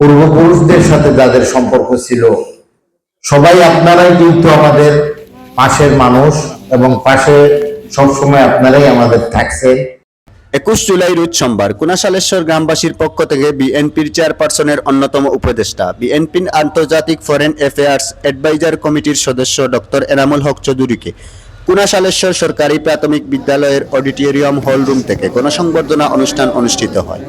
পূর্বপুরুষদের সাথে যাদের সম্পর্ক ছিল, সবাই আপনারাই কিন্তু আমাদের পাশের মানুষ এবং পাশে সবসময় আপনারাই আমাদের থাকছেন। একুশ জুলাই রোজ সোমবার, কুনাশালেশ্বর গ্রামবাসীর পক্ষ থেকে বিএনপির চেয়ারপারসনের অন্যতম উপদেষ্টা, বিএনপির আন্তর্জাতিক ফরেন অ্যাফেয়ার্স অ্যাডভাইজার কমিটির সদস্য ডক্টর এনামুল হক চৌধুরীকে কুনাশালেশ্বর সরকারি প্রাথমিক বিদ্যালয়ের অডিটোরিয়াম হল রুম থেকে গণসংবর্ধনা অনুষ্ঠান অনুষ্ঠিত হয়।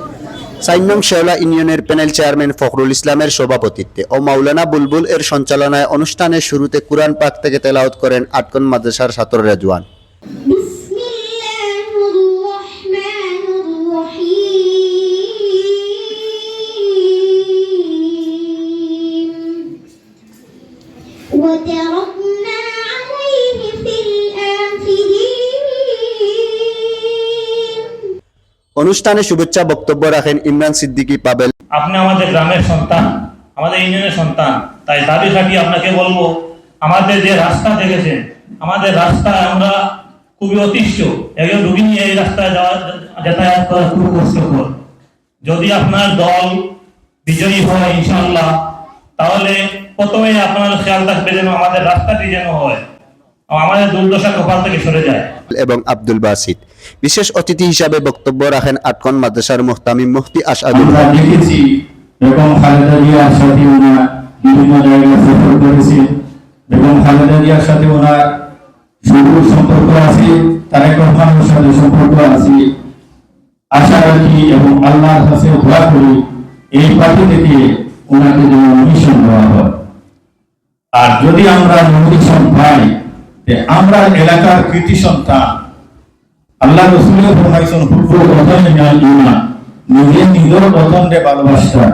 সাইনং শেওলা ইউনিয়নের প্যানেল চেয়ারম্যান ফখরুল ইসলামের সভাপতিত্বে ও মাওলানা বুলবুল এর সঞ্চালনায় অনুষ্ঠানের শুরুতে কুরআন পাক থেকে তেলাওত করেন আটকন মাদ্রাসার ছাত্র রেজওয়ান। অনুষ্ঠানে শুভেচ্ছা বক্তব্য রাখেন ইমরান সিদ্দিকী পাবেল। আপনি আমাদের গ্রামের সন্তান, আমাদের ইউনিয়নের সন্তান, তাই দাবি খাটি আপনাকে বলব, আমাদের যে রাস্তা দেখেছেন, আমাদের রাস্তায় আমরা খুবই অতিষ্ঠ, একজন রুগী নিয়ে এই রাস্তায় যাওয়া, যাতায়াত করা খুব কষ্টকর। যদি আপনার দল বিজয়ী হয় ইনশাল্লাহ তাহলে প্রথমে আপনার খেয়াল রাখবে যেন আমাদের রাস্তাটি যেন হয়। আমাদের দুর্দশা কপাল থেকে সরে যায়। এবং আব্দুল বাসিদ। বিশেষ অতিথি হিসাবে বক্তব্য রাখেন আটকন মাদ্রাসার মুহতামিম মুফতি আসাদুল আমরা দেখেছি বেগম খালেদা জিয়ার সাথে ওনার বিভিন্ন জায়গায় সফর করেছে। বেগম খালেদা জিয়ার সাথে ওনার সুদূর সম্পর্ক আছে তারেক রহমানের সাথে সম্পর্ক আছে। আশা রাখি এবং আল্লাহর কাছে দোয়া করি এই পার্টি থেকে ওনাকে যেন নমিশন দেওয়া হয়। আর যদি আমরা নমিশন পাই যে আমরা এলাকার কৃতি সন্তান, আল্লাহ রসুলের ফরমাইছেন ওতনে মিনাল ঈমান নিজের নিজের ওতনকে ভালোবাসা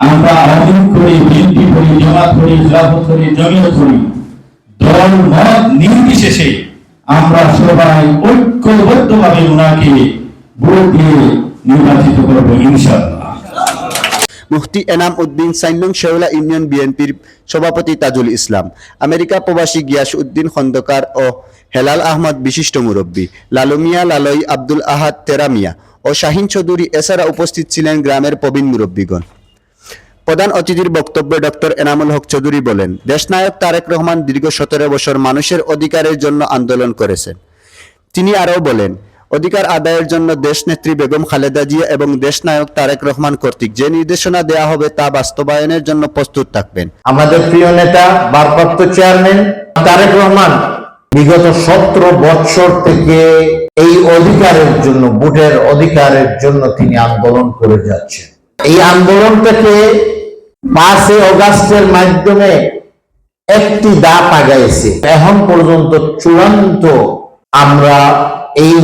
আমরা আওয়ামী করি, বিএনপি করি করি করি, জমিয়ত করি। দল, মত, নির্বিশেষে আমরা সবাই ঐক্যবদ্ধভাবে ওনাকে ভোট দিয়ে নির্বাচিত করব, ইনশাআল্লাহ। মুফতি এনাম উদ্দিন সাইনং শেওলা ইউনিয়ন বিএনপির সভাপতি তাজুল ইসলাম, আমেরিকা প্রবাসী গিয়াস উদ্দিন খন্দকার ও হেলাল আহমদ বিশিষ্ট মুরব্বী, লালুমিয়া লালই, আব্দুল আহাদ তেরামিয়া ও শাহিন চৌধুরী এছাড়া উপস্থিত ছিলেন গ্রামের প্রবীণ মুরব্বীগণ। প্রধান অতিথির বক্তব্যে ডক্টর এনামুল হক চৌধুরী বলেন, দেশনায়ক তারেক রহমান দীর্ঘ সতেরো বছর মানুষের অধিকারের জন্য আন্দোলন করেছেন। তিনি আরও বলেন অধিকার আদায়ের জন্য দেশনেত্রী বেগম খালেদা জিয়া এবং দেশনায়ক তারেক রহমান কর্তৃক যে নির্দেশনা দেয়া হবে তা বাস্তবায়নের জন্য প্রস্তুত থাকবেন। আমাদের প্রিয় নেতা, ভারপ্রাপ্ত চেয়ারম্যান তারেক রহমান বিগত সতেরো বছর থেকে এই অধিকারের জন্য, ভোটের অধিকারের জন্য তিনি আন্দোলন করে যাচ্ছেন। এই আন্দোলনটাকে পাঁচে অগাস্টের মাধ্যমে একটি দাপ আগাইছে। এখন পর্যন্ত চূড়ান্ত আমরা এই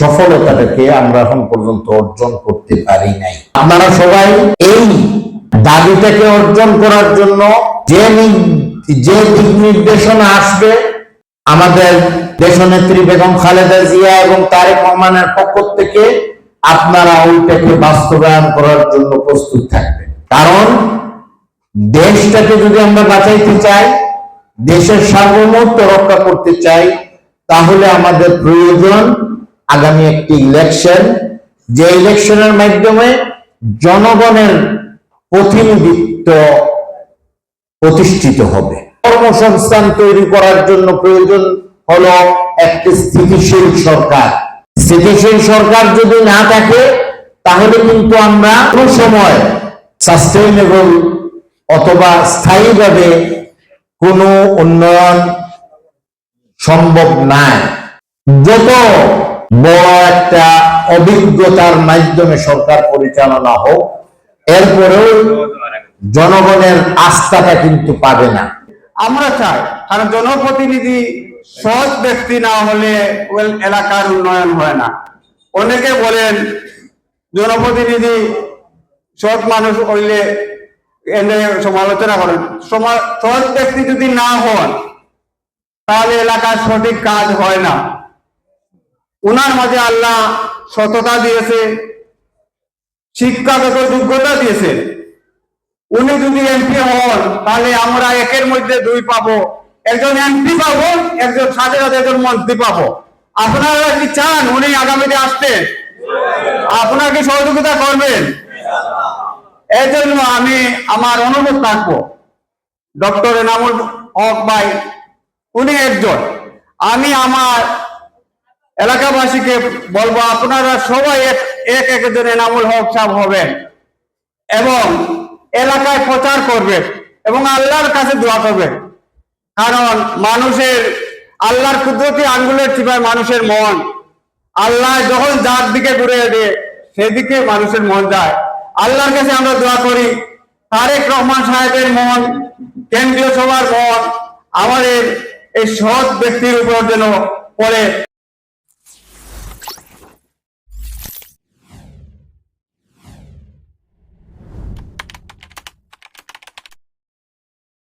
সফলতাটাকে আমরা এখন পর্যন্ত অর্জন করতে পারি নাই। আপনারা সবাই এই দাবিটাকে অর্জন করার জন্য যে যে দিক নির্দেশনা আসবে, আমাদের দেশনেত্রী বেগম খালেদা জিয়া এবং তারেক রহমানের পক্ষ থেকে আপনারা ওইটাকে বাস্তবায়ন করার জন্য প্রস্তুত থাকবেন। কারণ দেশটাকে যদি আমরা বাঁচাইতে চাই, দেশের সার্বভৌমত্ব রক্ষা করতে চাই তাহলে আমাদের প্রয়োজন আগামী একটি ইলেকশন যে ইলেকশনের মাধ্যমে জনগণের প্রতিনিধিত্ব প্রতিষ্ঠিত হবে। কর্মসংস্থান তৈরি করার জন্য প্রয়োজন হলো একটি স্থিতিশীল সরকার। স্থিতিশীল সরকার যদি না থাকে, তাহলে কিন্তু আমরা কোনো সময় সাস্টেইনেবল অথবা স্থায়ীভাবে কোনো উন্নয়ন সম্ভব নাই। যত বড় একটা অভিজ্ঞতার মাধ্যমে সরকার পরিচালনা হোক, এরপরেও জনগণের আস্থাটা কিন্তু পাবে না। আমরা চাই, কারণ জনপ্রতিনিধি সৎ ব্যক্তি না হলে ওই এলাকার উন্নয়ন হয় না। অনেকে বলেন, জনপ্রতিনিধি সৎ মানুষ হইলে সমালোচনা করেন। সৎ ব্যক্তি যদি না হন তাহলে এলাকার সঠিক কাজ হয় না। উনার মাঝে আল্লাহ সততা দিয়েছে, শিক্ষাগত যোগ্যতা দিয়েছে। উনি যদি এমপি হন, তাহলে আমরা একের মধ্যে দুই পাবো। একজন এমপি পাবো, একজন সাথে সাথে একজন মন্ত্রী পাবো। আপনারা কি চান উনি আগামীতে আসতেন আপনারা কি সহযোগিতা করবেন? এই জন্য আমি আমার অনুরোধ থাকব ডক্টর এনামুল হক ভাই উনি একজন। আমি আমার এলাকাবাসীকে বলব, আপনারা সবাই এক এক একজন এনামুল হক সাহেব হবেন এবং এলাকায় প্রচার করবেন এবং আল্লাহর কাছে দোয়া করবেন। কারণ মানুষের আল্লাহর কুদরতি আঙ্গুলের চিপায় মানুষের মন, আল্লাহ যখন যার দিকে ঘুরে দেয় সেদিকে মানুষের মন যায়। আল্লাহর কাছে আমরা দোয়া করি, তারেক রহমান সাহেবের মন, কেন্দ্রীয় সভার মন, আমাদের এই সৎ ব্যক্তির উপর যেন পড়ে